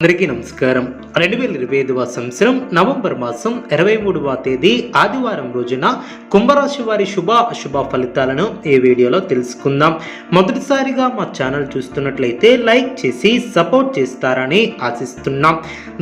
అందరికీ నమస్కారం. రెండు వేల ఇరవై ఐదవ సంవత్సరం నవంబర్ మాసం ఇరవై మూడవ తేదీ ఆదివారం రోజున కుంభరాశి వారి శుభ అశుభ ఫలితాలను ఈ వీడియోలో తెలుసుకుందాం. మొదటిసారిగా మా ఛానల్ చూస్తున్నట్లయితే లైక్ చేసి సపోర్ట్ చేస్తారని ఆశిస్తున్నాం.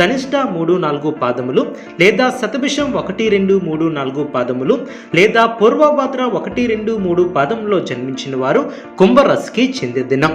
ధనిష్ట మూడు నాలుగు పాదములు లేదా శతభిషం ఒకటి రెండు మూడు నాలుగు పాదములు లేదా పూర్వభాద్ర ఒకటి రెండు మూడు పాదములో జన్మించిన వారు కుంభరాశికి చెందిన దినం.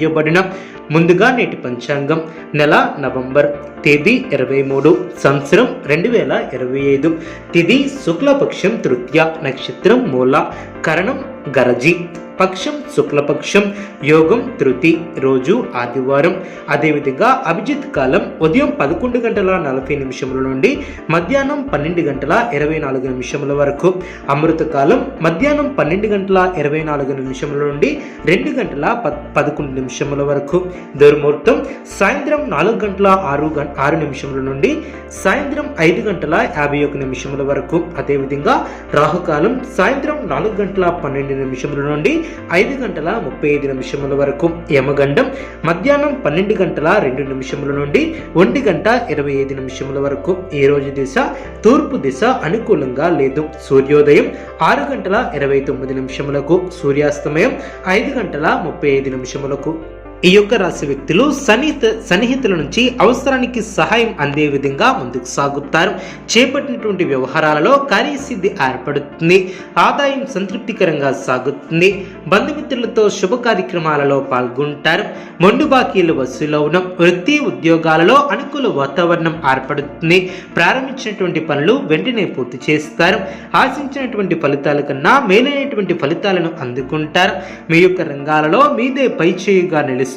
చేయబడిన ముందుగా నేటి పంచాంగం నెల నవంబర్ తేదీ ఇరవై మూడు సంవత్సరం రెండు వేల ఇరవై ఐదు. తిది శుక్లపక్షం తృతీయ నక్షత్రం మూల కరణం గరజి. పక్షం శుక్లపక్షం యోగం తృతి రోజు ఆదివారం. అదేవిధంగా అభిజిత్ కాలం ఉదయం పదకొండు గంటల నలభై నిమిషముల నుండి మధ్యాహ్నం పన్నెండు గంటల ఇరవై నాలుగు నిమిషముల వరకు. అమృత కాలం మధ్యాహ్నం పన్నెండు గంటల ఇరవై నాలుగు నిమిషముల నుండి రెండు గంటల ప పదకొండు నిమిషముల వరకు. దుర్ముహూర్తం సాయంత్రం నాలుగు గంటల ఆరు గం ఆరు నిమిషముల నుండి సాయంత్రం ఐదు గంటల యాభై ఒక నిమిషముల వరకు. అదేవిధంగా రాహుకాలం సాయంత్రం నాలుగు గంటల పన్నెండు నిమిషముల నుండి ఐదు గంటల ముప్పై ఐదు నిమిషముల వరకు. యమగండం మధ్యాహ్నం పన్నెండు గంటల రెండు నిమిషముల నుండి ఒంటి గంట ఇరవై ఐదు నిమిషముల వరకు. ఈ రోజు దిశ? తూర్పు దిశ అనుకూలంగా లేదు. సూర్యోదయం ఆరు గంటల ఇరవై తొమ్మిది నిమిషములకు. సూర్యాస్తమయం ఐదు గంటల ముప్పై ఐదు నిమిషములకు. ఈ యొక్క రాశి వ్యక్తులు సన్నిహిత సన్నిహితుల నుంచి అవసరానికి సహాయం అందే విధంగా ముందుకు సాగుతారు. చేపట్టినటువంటి వ్యవహారాలలో కార్యసిద్ధి ఏర్పడుతుంది. ఆదాయం సంతృప్తికరంగా సాగుతుంది. బంధుమిత్రులతో శుభ కార్యక్రమాలలో పాల్గొంటారు. మొండు బాకీలు వసూలవడం వృత్తి ఉద్యోగాలలో అనుకూల వాతావరణం ఏర్పడుతుంది. ప్రారంభించినటువంటి పనులు వెంటనే పూర్తి చేస్తారు. ఆశించినటువంటి ఫలితాల కన్నా మేలైనటువంటి ఫలితాలను అందుకుంటారు. మీ యొక్క రంగాలలో మీదే పైచేయుగా నిలుస్తారు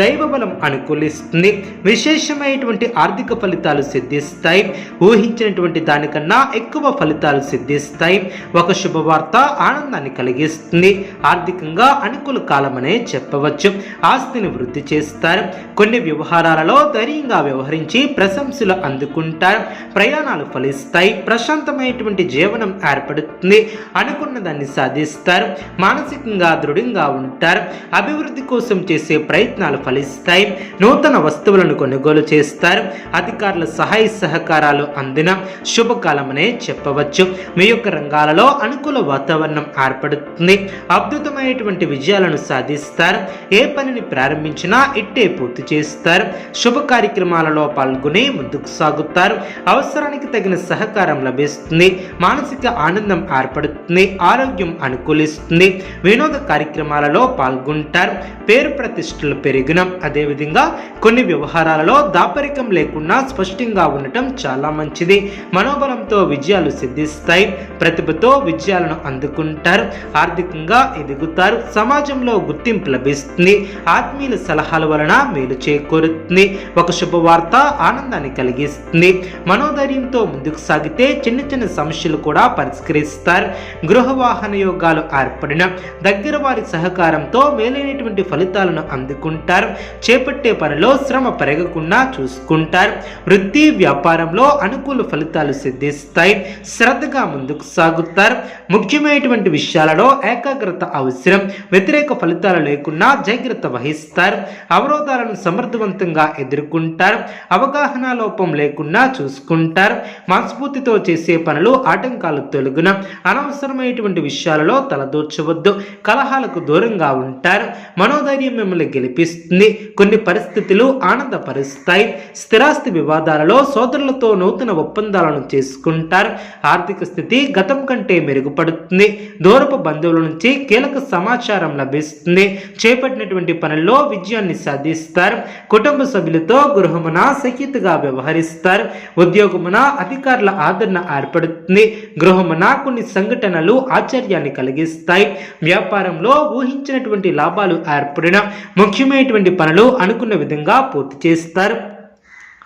దైవ బలం అనుకూలిస్తుంది విశేషమైనటువంటి ఆర్థిక ఫలితాలు సిద్ధిస్తాయి ఊహించినటువంటి దానికన్నా ఎక్కువ ఫలితాలు సిద్ధిస్తాయి. ఒక శుభవార్త ఆనందాన్ని కలిగిస్తుంది ఆర్థికంగా అనుకూల కాలమనే చెప్పవచ్చు. ఆస్తిని వృద్ధి చేస్తారు కొన్ని వ్యవహారాలలో ధైర్యంగా వ్యవహరించి ప్రశంసలు అందుకుంటారు ప్రయాణాలు ఫలిస్తాయి ప్రశాంతమైనటువంటి జీవనం ఏర్పడుతుంది అనుకున్న దాన్ని సాధిస్తారు మానసికంగా దృఢంగా ఉంటారు అభివృద్ధి కోసం చేసే ప్రయత్నాలు ఫలిస్తాయి. నూతన వస్తువులను కొనుగోలు చేస్తారు. అధికారుల సహాయ సహకారాలు అందిన శుభకాలమనే చెప్పవచ్చు. మీ యొక్క రంగాలలో అనుకూల వాతావరణం ఏర్పడుతుంది. అద్భుతమైనటువంటి విజయాలను సాధిస్తారు. ఏ పనిని ప్రారంభించినా ఇట్టే పూర్తి చేస్తారు. శుభ కార్యక్రమాలలో పాల్గొని ముందుకు సాగుతారు. అవసరానికి తగిన సహకారం లభిస్తుంది. మానసిక ఆనందం ఏర్పడుతుంది. ఆరోగ్యం అనుకూలిస్తుంది. వినోద కార్యక్రమాలలో పాల్గొంటారు. పేరు ప్రతి ప్రతిష్టలు పెరిగిన అదేవిధంగా కొన్ని వ్యవహారాలలో దాపరికం లేకుండా స్పష్టంగా ఉండటం చాలా మంచిది. మనోబలంతో విజయాలు సిద్ధిస్తాయి. ప్రతిభతో విజయాలను అందుకుంటారు. ఆర్థికంగా ఎదుగుతారు. సమాజంలో గుర్తింపు లభిస్తుంది. ఆత్మీయుల సలహాల వలన మేలు చేకూరుతుంది. ఒక శుభవార్త ఆనందాన్ని కలిగిస్తుంది. మనోధైర్యంతో ముందుకు సాగితే చిన్న చిన్న సమస్యలు కూడా పరిష్కరిస్తారు. గృహ వాహన యోగాలు ఏర్పడిన దగ్గర వారి సహకారంతో మేలైనటువంటి ఫలితాలను అందుకుంటారు. చేపట్టే పనిలో శ్రమ పెరగకుండా చూసుకుంటారు. వృత్తి వ్యాపారంలో అనుకూల ఫలితాలు సిద్ధిస్తాయి. శ్రద్ధగా ముందుకు సాగుతారు. ముఖ్యమైనటువంటి విషయాలలో ఏకాగ్రత అవసరం. వ్యతిరేక ఫలితాలు లేకుండా జాగ్రత్త వహిస్తారు. అవరోధాలను సమర్థవంతంగా ఎదుర్కొంటారు. అవగాహన లోపం లేకుండా చూసుకుంటారు. మనస్ఫూర్తితో చేసే పనులు ఆటంకాలు తొలగున అనవసరమైనటువంటి విషయాలలో తలదూర్చవద్దు. కలహాలకు దూరంగా ఉంటారు. మనోధైర్యం మిమ్మల్ని గెలిపిస్తుంది. కొన్ని పరిస్థితులు ఆనందపరుస్తాయి. స్థిరాస్తి వివాదాలలో సోదరులతో నూతన ఒప్పందాలను చేసుకుంటారు. ఆర్థిక స్థితి గతం కంటే మెరుగుపడుతుంది. దూరపు బంధువుల నుంచి కీలక సమాచారం లభిస్తుంది. చేపట్టినటువంటి పనుల్లో విజయాన్ని సాధిస్తారు. కుటుంబ సభ్యులతో గృహమున సఖ్యతగా వ్యవహరిస్తారు. ఉద్యోగమున అధికారుల ఆదరణ ఏర్పడుతుంది. గృహమున కొన్ని సంఘటనలు ఆశ్చర్యాన్ని కలిగిస్తాయి. వ్యాపారంలో ఊహించినటువంటి లాభాలు ఏర్పడిన ముఖ్యమైనటువంటి పనులు అనుకున్న విధంగా పూర్తి చేస్తారు.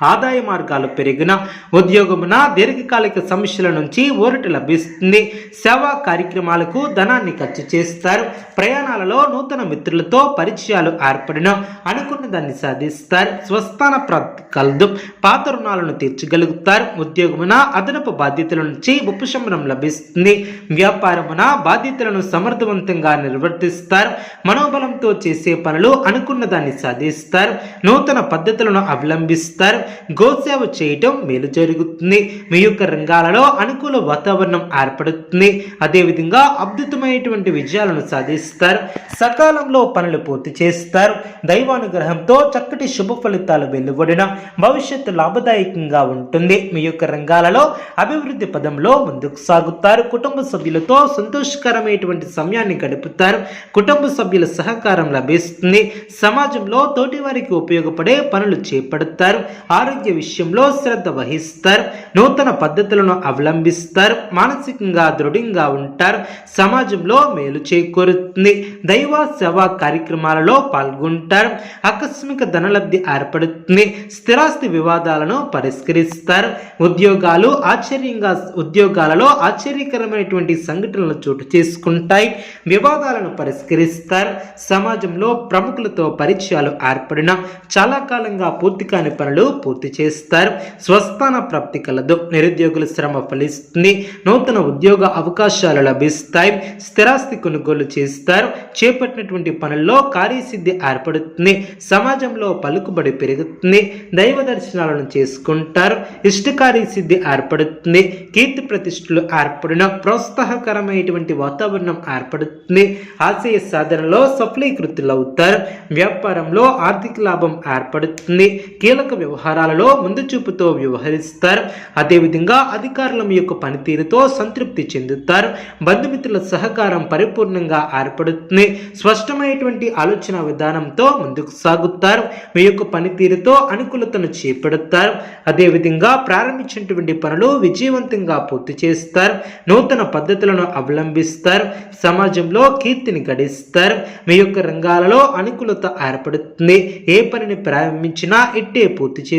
ఆదాయ మార్గాలు పెరిగిన ఉద్యోగమున దీర్ఘకాలిక సమస్యల నుంచి ఊరట లభిస్తుంది. సేవా కార్యక్రమాలకు ధనాన్ని ఖర్చు చేస్తారు. ప్రయాణాలలో నూతన మిత్రులతో పరిచయాలు ఏర్పడిన అనుకున్న దాన్ని సాధిస్తారు. స్వస్థాన ప్రాప్తి కలదు పాత రుణాలను తీర్చగలుగుతారు. ఉద్యోగమున అదనపు బాధ్యతల నుంచి ఉపశమనం లభిస్తుంది. వ్యాపారమున బాధ్యతలను సమర్థవంతంగా నిర్వర్తిస్తారు. మనోబలంతో చేసే పనులు అనుకున్న దాన్ని సాధిస్తారు. నూతన పద్ధతులను అవలంబిస్తారు. గోసేవ చేయటం మేలు జరుగుతుంది. మీ యొక్క రంగాలలో అనుకూల వాతావరణం ఏర్పడుతుంది. అదేవిధంగా అద్భుతమైనటువంటి విజయాలను సాధిస్తారు. సకాలంలో పనులు పూర్తి చేస్తారు. దైవానుగ్రహంతో చక్కటి శుభ ఫలితాలు వెలువడిన భవిష్యత్తు లాభదాయకంగా ఉంటుంది. మీ యొక్క రంగాలలో అభివృద్ధి పదంలో ముందుకు సాగుతారు. కుటుంబ సభ్యులతో సంతోషకరమైనటువంటి సమయాన్ని గడుపుతారు. కుటుంబ సభ్యుల సహకారం లభిస్తుంది. సమాజంలో తోటివారికి ఉపయోగపడే పనులు చేపడతారు. ఆరోగ్య విషయంలో శ్రద్ధ వహిస్తారు నూతన పద్ధతులను అవలంబిస్తారు మానసికంగా దృఢంగా ఉంటారు సమాజంలో మేలు చేకూరుతుంది. దైవ సేవా కార్యక్రమాలలో పాల్గొంటారు ఆకస్మిక ధనలబ్ధి ఏర్పడుతుంది స్థిరాస్తి వివాదాలను పరిష్కరిస్తారు. ఉద్యోగాలు ఆశ్చర్యంగా ఉద్యోగాలలో ఆశ్చర్యకరమైనటువంటి సంఘటనలు చోటు చేసుకుంటాయి వివాదాలను పరిష్కరిస్తారు. సమాజంలో ప్రముఖులతో పరిచయాలు ఏర్పడిన చాలా కాలంగా పూర్తి కాని పనులు పూర్తి చేస్తారు. స్వస్థాన ప్రాప్తి కలదు. నిరుద్యోగుల శ్రమ ఫలిస్తుంది. నూతన ఉద్యోగ అవకాశాలు లభిస్తాయి. స్థిరాస్తి కొనుగోలు చేస్తారు. చేపట్టినటువంటి పనుల్లో కార్యసిద్ధి ఏర్పడుతుంది. సమాజంలో పలుకుబడి పెరుగుతుంది. దైవ దర్శనాలను చేసుకుంటారు. ఇష్టకార్య సిద్ధి ఏర్పడుతుంది. కీర్తి ప్రతిష్టలు ఏర్పడిన ప్రోత్సాహకరమైనటువంటి వాతావరణం ఏర్పడుతుంది. ఆశయ సాధనలో సఫలీకృతులు అవుతారు వ్యాపారంలో ఆర్థిక లాభం ఏర్పడుతుంది. కీలక వ్యవహారాలలో ముందు చూపుతో వ్యవహరిస్తారు. అదేవిధంగా అధికారుల మీ యొక్క పనితీరుతో సంతృప్తి చెందుతారు. బంధుమిత్రుల సహకారం పరిపూర్ణంగా ఏర్పడుతుంది. స్పష్టమైనటువంటి ఆలోచన విధానంతో ముందుకు సాగుతారు. మీ యొక్క పనితీరుతో అనుకూలతను చేపడతారు. అదేవిధంగా ప్రారంభించినటువంటి పనులు విజయవంతంగా పూర్తి చేస్తారు. నూతన పద్ధతులను అవలంబిస్తారు. సమాజంలో కీర్తిని గడిస్తారు. మీ యొక్క రంగాలలో అనుకూలత ఏర్పడుతుంది. ఏ పనిని ప్రారంభించినా ఇట్టే పూర్తి చేస్తారు.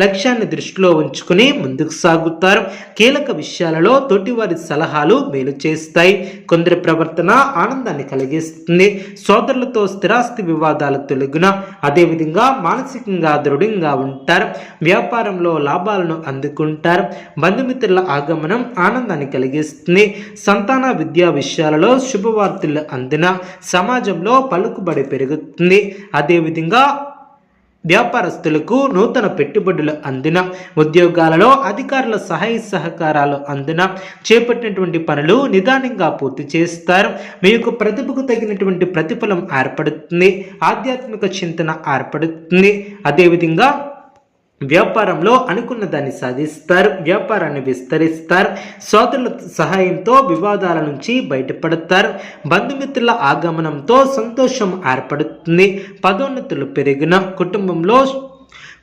లక్ష్యాన్ని దృష్టిలో ఉంచుకుని ముందుకు సాగుతారు. కీలక విషయాలలో తోటివారి సలహాలు మేలు చేస్తాయి. కొందరి ప్రవర్తన ఆనందాన్ని కలిగిస్తుంది. సోదరులతో స్థిరాస్తి వివాదాలు తొలగున అదేవిధంగా మానసికంగా దృఢంగా ఉంటారు. వ్యాపారంలో లాభాలను అందుకుంటారు. బంధుమిత్రుల ఆగమనం ఆనందాన్ని కలిగిస్తుంది. సంతాన విద్యా విషయాలలో శుభవార్తలు అందిన సమాజంలో పలుకుబడి పెరుగుతుంది. అదేవిధంగా వ్యాపారస్తులకు నూతన పెట్టుబడులు అందిన ఉద్యోగాలలో అధికారుల సహాయ సహకారాలు అందిన చేపట్టినటువంటి పనులు నిదానంగా పూర్తి చేస్తారు. మీ యొక్క ప్రతిభకు తగినటువంటి ప్రతిఫలం ఏర్పడుతుంది. ఆధ్యాత్మిక చింతన ఏర్పడుతుంది. అదేవిధంగా వ్యాపారంలో అనుకున్న దాన్ని సాధిస్తారు వ్యాపారాన్ని విస్తరిస్తారు సోదరుల సహాయంతో వివాదాల నుంచి బయటపడతారు. బంధుమిత్రుల ఆగమనంతో సంతోషం ఏర్పడుతుంది. పదోన్నతులు పెరిగిన కుటుంబంలో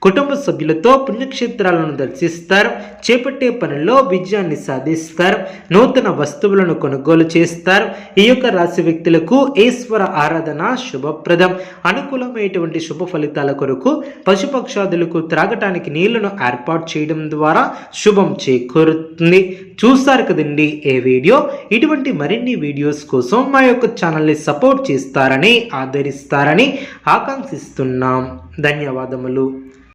కుటుంబ సభ్యులతో పుణ్యక్షేత్రాలను దర్శిస్తారు. చేపట్టే పనుల్లో విజయాన్ని సాధిస్తారు. నూతన వస్తువులను కొనుగోలు చేస్తారు. ఈ యొక్క రాశి వ్యక్తులకు ఈశ్వర ఆరాధన శుభప్రదం. అనుకూలమైనటువంటి శుభ ఫలితాల కొరకు పశుపక్షాదులకు త్రాగటానికి నీళ్ళను ఏర్పాటు చేయడం ద్వారా శుభం చేకూరుతుంది. చూస్తారు కదండి ఏ వీడియో? ఇటువంటి మరిన్ని వీడియోస్ కోసం మా యొక్క ఛానల్ని సపోర్ట్ చేస్తారని ఆదరిస్తారని ఆకాంక్షిస్తున్నాం. ధన్యవాదములు.